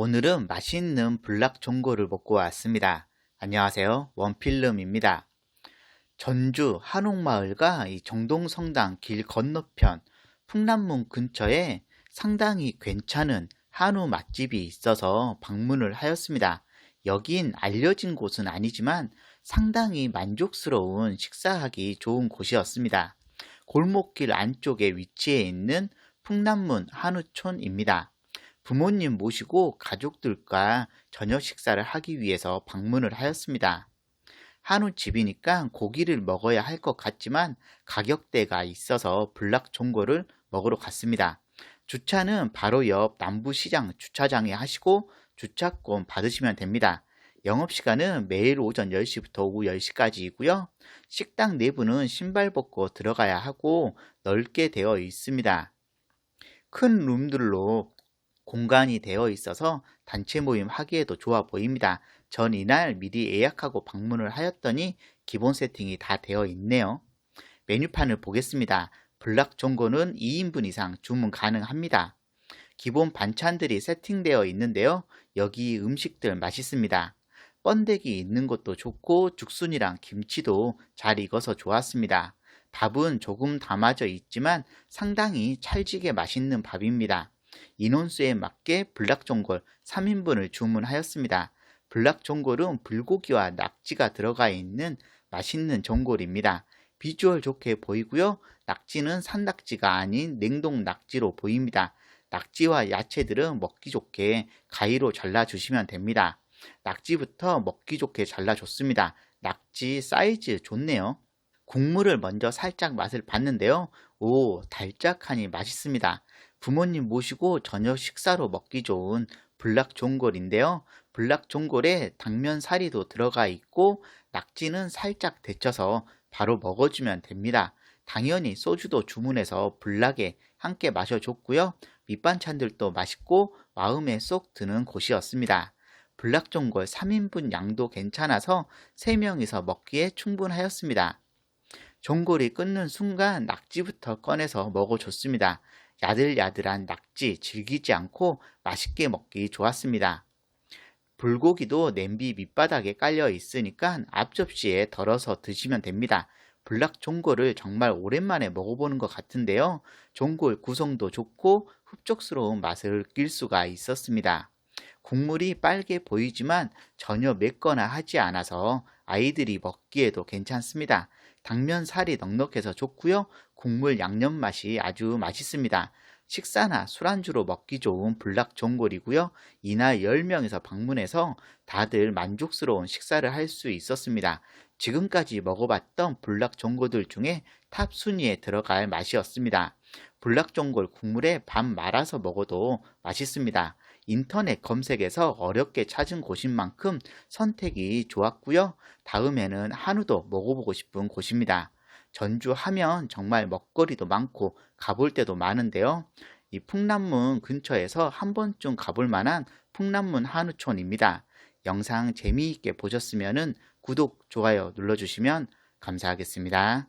오늘은 맛있는 불락 종고를 먹고 왔습니다. 안녕하세요. 원필름입니다. 전주 한옥마을과 이 정동성당 길 건너편 풍남문 근처에 상당히 괜찮은 한우 맛집이 있어서 방문을 하였습니다. 여긴 알려진 곳은 아니지만 상당히 만족스러운 식사하기 좋은 곳이었습니다. 골목길 안쪽에 위치해 있는 풍남문 한우촌입니다. 부모님 모시고 가족들과 저녁 식사를 하기 위해서 방문을 하였습니다. 한우 집이니까 고기를 먹어야 할 것 같지만 가격대가 있어서 불락 종고를 먹으러 갔습니다. 주차는 바로 옆 남부시장 주차장에 하시고 주차권 받으시면 됩니다. 영업시간은 매일 오전 10시부터 오후 10시까지이고요. 식당 내부는 신발 벗고 들어가야 하고 넓게 되어 있습니다. 큰 룸들로 공간이 되어 있어서 단체 모임 하기에도 좋아 보입니다. 전 이날 미리 예약하고 방문을 하였더니 기본 세팅이 다 되어 있네요. 메뉴판을 보겠습니다. 블락 종고는 2인분 이상 주문 가능합니다. 기본 반찬들이 세팅되어 있는데요. 여기 음식들 맛있습니다. 번데기 있는 것도 좋고 죽순이랑 김치도 잘 익어서 좋았습니다. 밥은 조금 담아져 있지만 상당히 찰지게 맛있는 밥입니다. 인원수에 맞게 불락종골 3인분을 주문하였습니다. 불락종골은 불고기와 낙지가 들어가 있는 맛있는 전골입니다. 비주얼 좋게 보이고요. 낙지는 산낙지가 아닌 냉동 낙지로 보입니다. 낙지와 야채들은 먹기 좋게 가위로 잘라주시면 됩니다. 낙지부터 먹기 좋게 잘라줬습니다. 낙지 사이즈 좋네요. 국물을 먼저 살짝 맛을 봤는데요. 오, 달짝하니 맛있습니다. 부모님 모시고 저녁 식사로 먹기 좋은 불락종골인데요. 불락종골에 당면 사리도 들어가 있고 낙지는 살짝 데쳐서 바로 먹어주면 됩니다. 당연히 소주도 주문해서 불나게 함께 마셔줬고요. 밑반찬들도 맛있고 마음에 쏙 드는 곳이었습니다. 불락종골 3인분 양도 괜찮아서 3명이서 먹기에 충분하였습니다. 종골이 끊는 순간 낙지부터 꺼내서 먹어줬습니다. 야들야들한 낙지 질기지 않고 맛있게 먹기 좋았습니다. 불고기도 냄비 밑바닥에 깔려 있으니까 앞접시에 덜어서 드시면 됩니다. 블락 종골을 정말 오랜만에 먹어보는 것 같은데요. 종골 구성도 좋고 흡족스러운 맛을 느낄 수가 있었습니다. 국물이 빨개 보이지만 전혀 맵거나 하지 않아서 아이들이 먹기에도 괜찮습니다. 당면 살이 넉넉해서 좋고요. 국물 양념 맛이 아주 맛있습니다. 식사나 술안주로 먹기 좋은 불락종골이고요. 이날 10명에서 방문해서 다들 만족스러운 식사를 할 수 있었습니다. 지금까지 먹어봤던 불락종골들 중에 탑 순위에 들어갈 맛이었습니다. 불락종골 국물에 밥 말아서 먹어도 맛있습니다. 인터넷 검색에서 어렵게 찾은 곳인 만큼 선택이 좋았고요. 다음에는 한우도 먹어보고 싶은 곳입니다. 전주 하면 정말 먹거리도 많고 가볼 때도 많은데요. 이 풍남문 근처에서 한 번쯤 가볼 만한 풍남문 한우촌입니다. 영상 재미있게 보셨으면 구독, 좋아요 눌러주시면 감사하겠습니다.